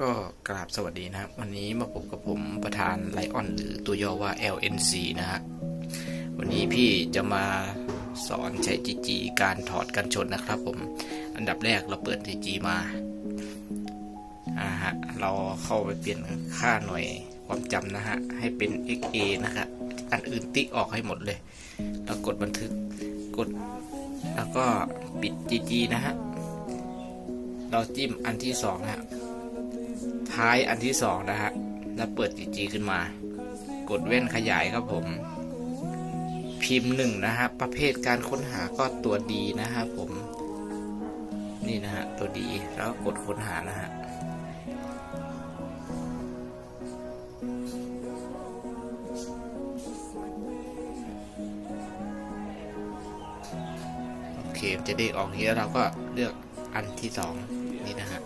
ก็กราบสวัสดีนะครับ วันนี้มาพบกับผมประธานไลออนหรือตัวย่อว่า LNC นะฮะวันนี้พี่จะมาสอนใช้ GG การถอดกันชนนะครับผมอันดับแรกเราเปิด GG มาอ่าฮะเราเข้าไปเปลี่ยนค่าหน่วยความจำนะฮะให้เป็น XA นะครับอันอื่นติ๊กออกให้หมดเลย แล้วกดบันทึกกด แล้วก็ปิด GG นะฮะเราจิ้มอันที่สองนะฮะ ท้ายอันที่สองนะฮะ แล้วเปิด GG ขึ้นมา กดเว้นขยายครับผม พิมพ์หนึ่งนะฮะ ประเภทการค้นหาก็ตัวดีนะฮะผม นี่นะฮะ ตัวดี แล้วกดค้นหานะฮะโอเคจะเด้ออกทีแล้วเราก็เลือกอันที่สองนี่นะฮะ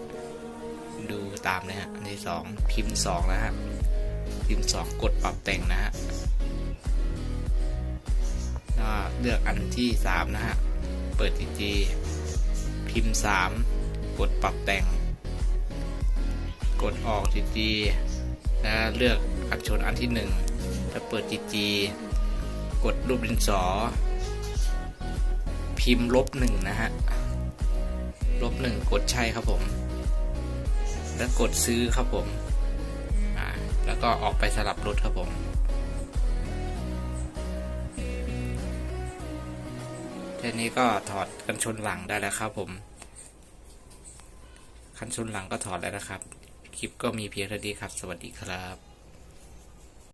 ดูตามนะฮะอันที่สองพิมพ์สองนะฮะพิมพ์สองกดปรับแต่งนะฮะแล้วเลือกอันที่สามนะฮะเปิดจีจีพิมพ์สามกดปรับแต่ง กดออกจีจีแล้วเลือกอักษรอันที่หนึ่งแล้วเปิดจีจีกดรูปดินสอ พิมพ์ลบหนึ่งนะฮะลบหนึ่งกดใช่ครับผม แล้วกดซื้อครับผมแล้วก็ออกไปสลับรถครับผมทีนี้ก็ถอดกันชนหลังได้แล้วครับผมคันชนหลังก็ถอดแล้วนะครับ คลิปก็มีเพียงเท่านี้ครับ สวัสดีครับ